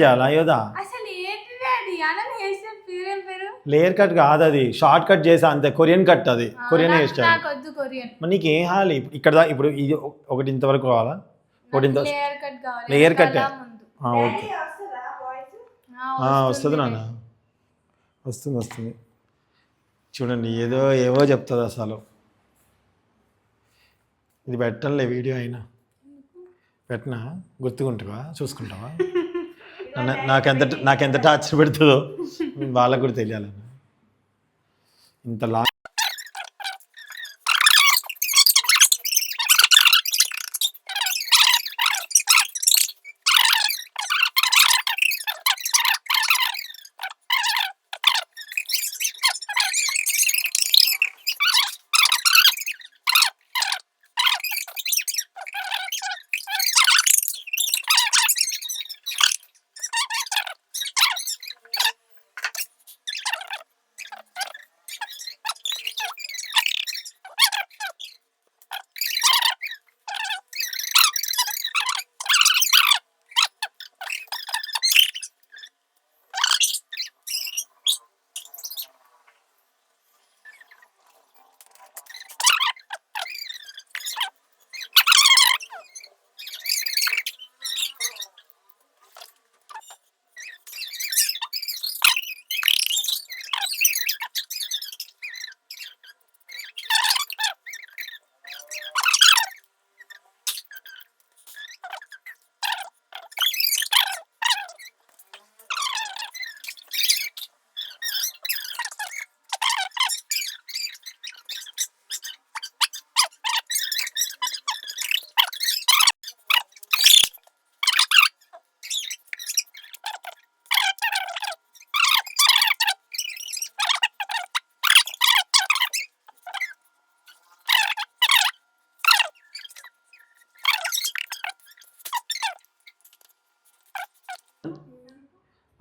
చేయాలా పేరు layer cut కాదు అది. షార్ట్ కట్ చేసా అంతే. కొరియన్ కట్ అది. కొరియన్ హెయిర్ స్టైల్ నాకు మరి నీకు ఏం హాలి? ఇక్కడ ఇప్పుడు ఇది ఒకటి ఇంతవరకు కావాలా? ఒకటి ఇంత లేయర్ కట్ ఓకే. వస్తుంది నాన్న. వస్తుంది వస్తుంది. చూడండి ఏదో ఏవో చెప్తుంది అసలు. ఇది పెట్టంలే వీడియో అయినా. పెట్టనా? గుర్తుకుంటావా? చూసుకుంటావా? నాకెంత నాకెంత టార్చర్ పెడుతుందో వాళ్ళకు కూడా తెలియాలని ఇంత లా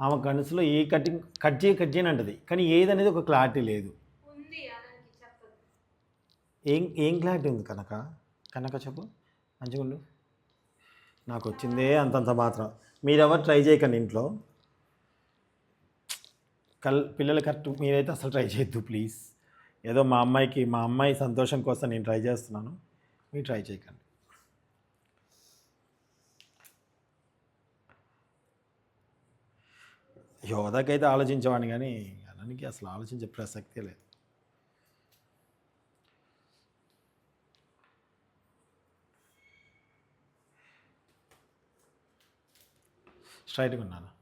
ఆమె కనసులో ఏ కటింగ్ కట్ చేయి కట్ చేయని అంటది. కానీ ఏదనేది ఒక క్లారిటీ లేదు. ఏం ఏం క్లారిటీ ఉంది కనుక? కనుక చెప్పు. మంచిగా ఉండు నాకు వచ్చిందే అంతంత మాత్రం. మీరెవరు ట్రై చేయకండి ఇంట్లో. కల్ పిల్లలు కరెక్ట్ మీరైతే అసలు ట్రై చేయొద్దు ప్లీజ్. ఏదో మా అమ్మాయికి మా అమ్మాయి సంతోషం కోసం నేను ట్రై చేస్తున్నాను. మీరు ట్రై చేయకండి. యోధకైతే ఆలోచించేవాడిని కానీ అలానికి అసలు ఆలోచించే ప్రసక్తే లేదు. స్ట్రైట్గా ఉన్నాను.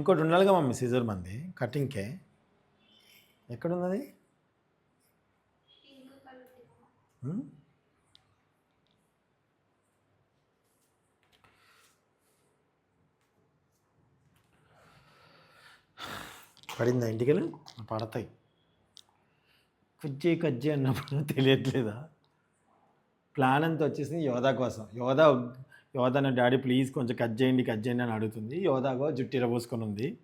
ఇంకోటి ఉండాలిగా మమ్మీ సీజర్ మంది. కటింగ్కే ఎక్కడున్నది? ఉమ్? పడిందా ఇంటికెళ్ళి? పడతాయి. కుజ్జి కజ్జి అన్నప్పుడు తెలియట్లేదా? ప్లాన్ అంతా వచ్చేసింది యోధా కోసం. యోధా యోధా నా డాడీ ప్లీజ్ కొంచెం కట్ చేయండి కట్ చేయండి అని అడుగుతుంది. యోధాగో జుట్టు ఇరబోసుకొని ఉంది.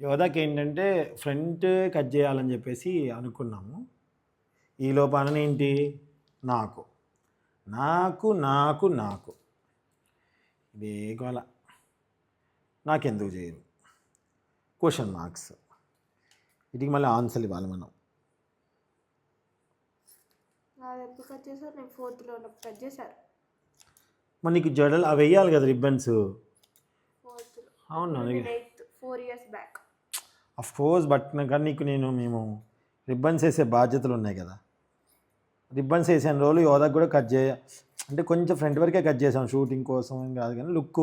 యోధాకి ఏంటంటే ఫ్రంట్ కట్ చేయాలని చెప్పేసి అనుకున్నాము. ఈ లోపాన ఏంటి నాకు. నాకు నాకు నాకు. ఇదే గోల. నాకెందుకు చేయరు క్వశ్చన్ మార్క్స్. వీటికి మళ్ళీ ఆన్సర్ ఇవ్వాలి మనం. ఎప్పుడు కట్ చేశారు? నేను ఫోర్త్లో ఉన్నప్పుడు కట్ చేశారు మరి నీకు జడలు అవి వేయాలి కదా రిబ్బన్స్? అవును four years back of course but కానీ నీకు నేను మేము రిబ్బన్స్ వేసే బాధ్యతలు ఉన్నాయి కదా. రిబ్బన్స్ వేసిన రోజులు యోధాకి కూడా కట్ చేయ అంటే కొంచెం ఫ్రంట్ వరకే కట్ చేసాం షూటింగ్ కోసం కాదు కానీ లుక్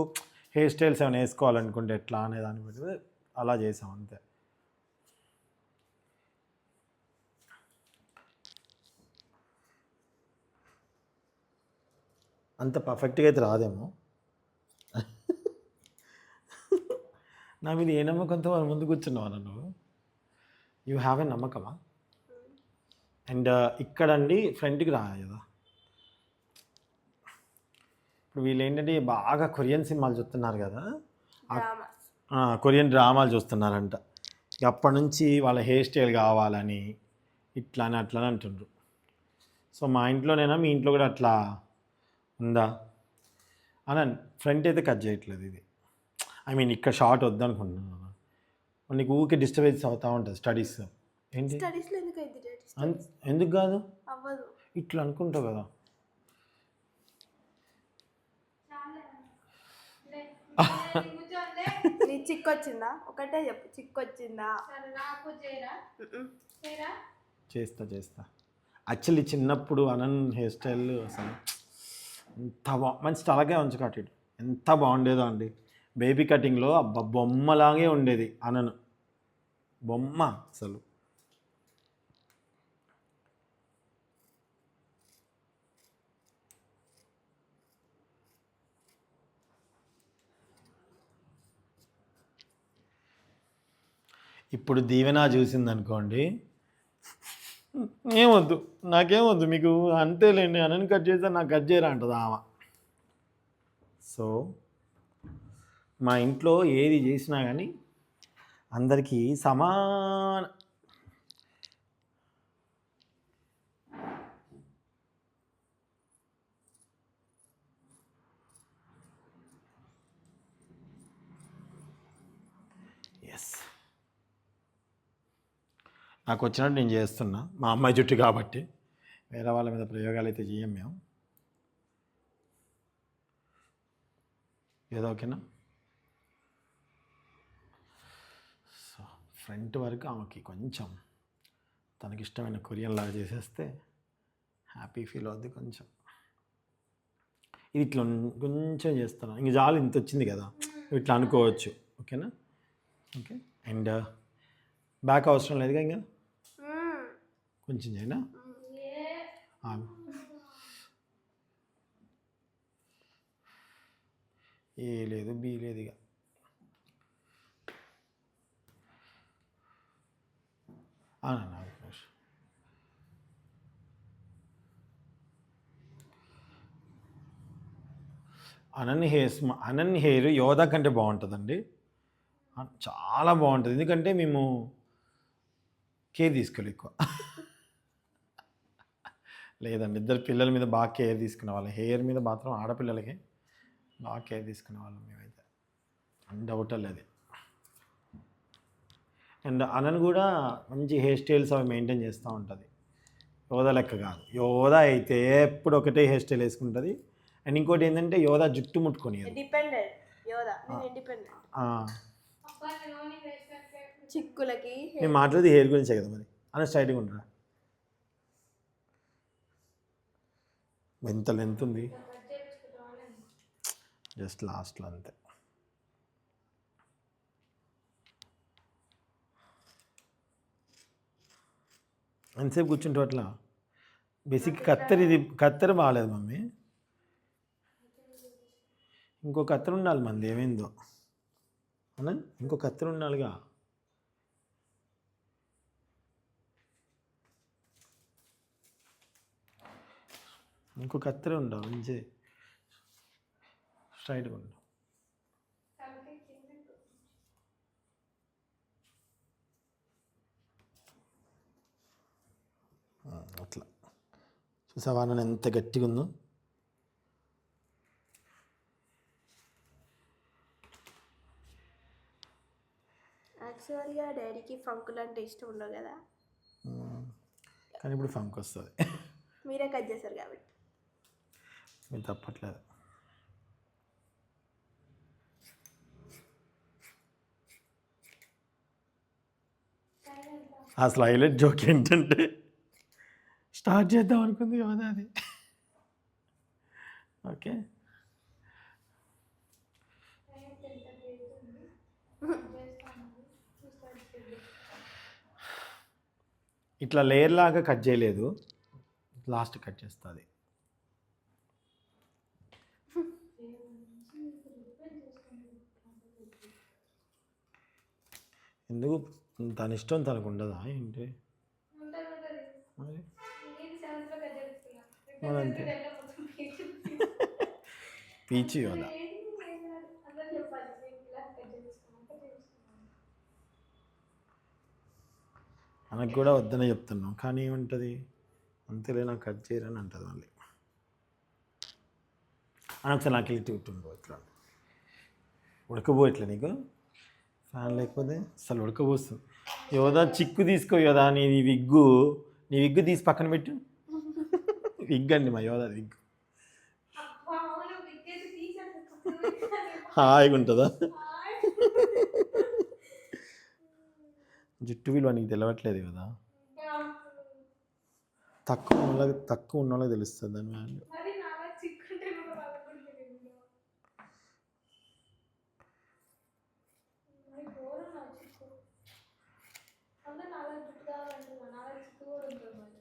హెయిర్ స్టైల్స్ ఏమైనా వేసుకోవాలనుకుంటే ఎట్లా అనే దాన్ని బట్టి అలా చేసాం అంతే. అంత పర్ఫెక్ట్గా అయితే రాదేమో. నా మీద ఏ నమ్మకంతో వాళ్ళ ముందు కూర్చున్నావా నువ్వు యూ హ్యావ్ ఎ నమ్మకమా? అండ్ uh, ఇక్కడండి ఫ్రంట్కి రా కదా ఇప్పుడు వీళ్ళు ఏంటంటే బాగా కొరియన్ సినిమాలు చూస్తున్నారు కదా. కొరియన్ డ్రామాలు చూస్తున్నారంట. అప్పటి నుంచి వాళ్ళ హెయిర్ స్టైల్ కావాలని ఇట్లా అని అట్లా అని అంటుండ్రు. సో మా ఇంట్లోనేనా? మీ ఇంట్లో కూడా అట్లా ఉందా? అని ఫ్రంట్ అయితే కట్ చేయట్లేదు ఇది. ఐ మీన్ ఇక్కడ షార్ట్ వద్దనుకుంటున్నాను నీకు ఊరికే డిస్టర్బెన్స్ అవుతూ ఉంటుంది స్టడీస్ ఏంటి? స్టడీస్లో ఎందుకు కాదు? అవ్వదు. ఇట్లా అనుకుంటావు కదా. నీ చిక్కు వచ్చిందా ఒకటే చెప్పు చిక్కు వచ్చిందా నాకు చేయరా? మ్మ్. చేయరా? చేస్తా చేస్తా. యాక్చువల్లీ చిన్నప్పుడు అనన్ హెయిర్ స్టైల్ అసలు ఎంత బా మంచి తలకే ఉంచు కట్టాడు ఎంత బాగుండేదో అండి. బేబీ కటింగ్లో అబ్బా బొమ్మలాగే ఉండేది అనను. బొమ్మ అసలు. ఇప్పుడు దీవెన చూసింది అనుకోండి ఏమొద్దు నాకేమొద్దు మీకు అంతేలేండి అనని కట్ చేస్తే నాకు కట్ చేయరా అంటుంది ఆమె. సో మా ఇంట్లో ఏది చేసినా కానీ అందరికీ సమాన నాకు వచ్చినట్టు నేను చేస్తున్నా. మా అమ్మాయి జుట్టు కాబట్టి వేరే వాళ్ళ మీద ప్రయోగాలు అయితే చేయం మేము. ఏదో ఓకేనా? సో ఫ్రంట్ వరకు ఆమెకి కొంచెం తనకి ఇష్టమైన కొరియన్ లాగా చేసేస్తే హ్యాపీ ఫీల్ అవుద్ది కొంచెం. ఇది ఇట్లా కొంచెం చేస్తాను ఇంక చాలు ఇంత వచ్చింది కదా. ఇట్లా అనుకోవచ్చు. ఓకేనా? ఓకే. అండ్ బ్యాక్ అవసరం లేదుగా ఇంకా? కొంచెం చేయనా. ఏ లేదు బి లేదు ఇక ఆ, నాన్న, ఆగు ఒక నిమిషం. అనన్ హెయిర్స్ అనన్ హెయిర్ యోధా కంటే బాగుంటుందండి. చాలా బాగుంటుంది. ఎందుకంటే మేము కేర్ తీసుకోవాలి ఎక్కువ. లేదండి ఇద్దరు పిల్లల మీద బాగా కేర్ తీసుకునే వాళ్ళం. హెయిర్ మీద మాత్రం ఆడపిల్లలకి బాగా కేర్ తీసుకునే వాళ్ళం మేమైతే. డౌట్ లేదు అండ్ అనన్ కూడా మంచి హెయిర్ స్టైల్స్ అవి మెయింటైన్ చేస్తూ ఉంటుంది. యోధ లెక్క కాదు. యోధ అయితే ఎప్పుడు ఒకటే హెయిర్ స్టైల్ వేసుకుంటుంది. అండ్ ఇంకోటి ఏంటంటే యోధ జుట్టు ముట్టుకొని చిక్కులకి నేను మాట్లాడేది హెయిర్ గురించే కదా మరి. అన్న స్ట్రైట్గా ఉండరా. ఎంత లెంత్ ఉంది? జస్ట్ లాస్ట్లో అంతే. ఎంతసేపు కూర్చుంటే అట్లా? బేసిక్ కత్తెర ఇది కత్తెర బాగాలేదు మమ్మీ. ఇంకో కత్తెర ఉండాలి మంది ఏమైందో? అవునా? ఇంకో కత్తెర ఉండాలిగా? ఇంకో కత్తెర ఉండాలి మంచి స్ట్రైట్గా ఉండు తలకి కిందకు ఆ, అట్లా. చూసావా నన్ను ఎంత గట్టిగా ఉందో? యాక్చువల్గా డాడీకి ఫంకులు అంటే ఇష్టం ఉండవు కదా. కానీ ఇప్పుడు ఫంక్ వస్తుంది. మీరే కట్ చేశారు కాబట్టి. ఏం తప్పట్లేదు. అసలు హైలైట్ జోక్ ఏంటంటే స్టార్ట్ చేద్దాం అనుకుంది కదా అది. ఓకే. ఇట్లా లేయర్ లాగా కట్ చేయలేదు. లాస్ట్ కట్ చేస్తుంది ఎందుకు? తన ఇష్టం తనకు ఉండదా ఏంటి? అంతే. పీచి కాదు. మనకు కూడా వద్దనే చెప్తున్నాం. కానీ ఏముంటుంది? అంతేలే నాకు కట్ చేయరని అంటుంది మళ్ళీ. అని ఒకసారి నాకు వెళ్ళి తింటుండో ఇట్లా ఉడకబో ఇట్లా నీకు? ఫ్యాన్ లేకపోతే? అసలు ఉడకబోస్తుంది యోదా చిక్కు తీసుకో యోదా నీ నీ విగ్గు నీ విగ్గు తీసి పక్కన పెట్టు. విగ్ అండి మా యోదా విగ్గు. హాయిగా ఉంటుందా. జుట్టు విలువ నీకు తెలవట్లేదు కదా? తక్కువ తక్కువ ఉన్న వాళ్ళకి తెలుస్తుంది దాని వాల్యూ మరి నాలా చిక్కుంటే కూడా వాళ్ళకి కూడా తెలియదు. మరి ఘోరం నా చిక్కు. అందరూ నాలా జుట్టు కావాలంటున్నా. నాలా చిక్కు కూడా ఉంటుంది మరి.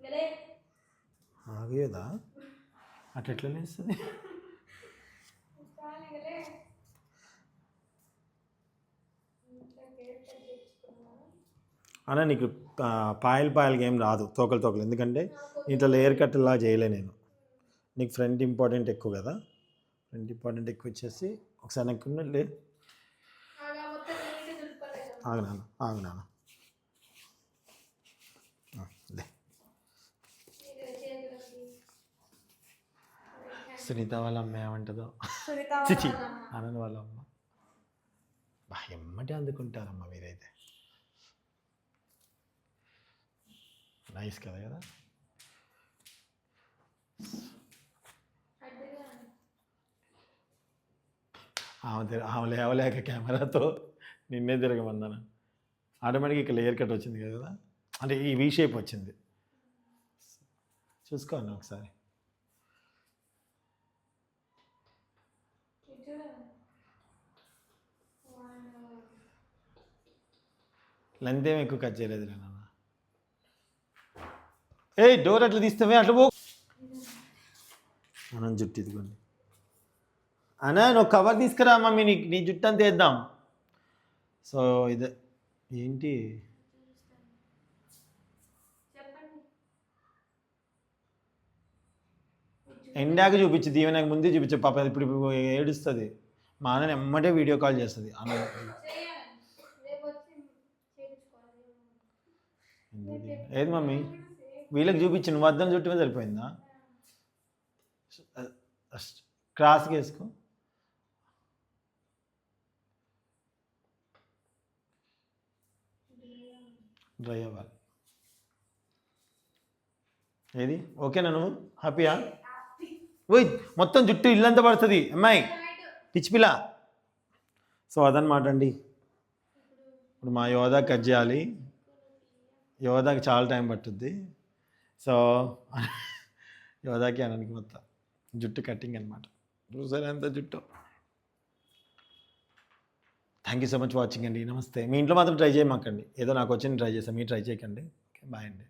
మెలే. ఆగేదా? అట్లా ఎట్లా లేస్తుంది కట్. అన్న నీకు పాయలు పాయలకి ఏం రాదు తోకలు తోకలు. ఎందుకంటే ఇంట్లో లేయర్ కట్లా చేయలే నేను. నీకు ఫ్రంట్ ఇంపార్టెంట్ ఎక్కువ కదా. ఫ్రంట్ ఇంపార్టెంట్ ఎక్కువ ఇచ్చేసి ఒకసారి నాకు లే. ఆగా మొత్తం సునీత వాళ్ళ అమ్మ ఏమంటుందో చిచి. ఆనంద్ వాళ్ళ అమ్మ బా ఎమ్మటి అందుకుంటారమ్మ మీరైతే. నైస్ కదా కదా. ఆమె ఆమె లేవలేక కెమెరాతో నిన్నే తిరగమన్నాను. ఆటోమేటిక్ ఇక్కడ లేయర్ కట్ వచ్చింది కదా? అంటే ఈ వీ షేప్ వచ్చింది. చూసుకోండి ఒకసారి. లెంత్ ఏమి ఎక్కువ కట్ చేయలేదు నేను ఏ డోర్ అట్లా తీస్తామే అట్లా పో. మనం జుట్టు ఇదిగోండి. అన్నా నువ్వు కవర్ తీసుకురా మమ్మీ నీ నీ జుట్టు అంతా వేద్దాం. సో ఇదే ఏంటి? ఎండాక చూపించు దీవెనకు ముందే చూపించు పాప ఇప్పుడు ఇప్పుడు ఏడుస్తుంది. మా అన్న ఎమ్మటే వీడియో కాల్ చేస్తుంది. అన్న ఏది మమ్మీ? వీళ్ళకి చూపించు నువ్వు అద్దం చుట్టూ సరిపోయిందా? క్రాస్ వేసుకో డ్రై అవ్వాలి. ఏది? ఓకేనా నువ్వు? హ్యాపీయా? ఓయ్ మొత్తం జుట్టు ఇల్లంతా పడుతుంది. అమ్మాయి పిచ్చి పిల్ల. సో అదనమాట అండి. ఇప్పుడు మా యోధా కట్ చేయాలి. యోధాకి చాలా టైం పట్టుద్ది. సో యోధాకి అనడానికి మొత్తం జుట్టు కటింగ్ అనమాట చూసారు ఎంత జుట్టు? Thank you so much watching అండి. నమస్తే. మీ ఇంట్లో మాత్రం ట్రై చేయమాకండి. ఏదో నాకు వచ్చింది ట్రై చేస్తాను మీరు ట్రై చేయకండి. ఓకే బాయ్ అండి.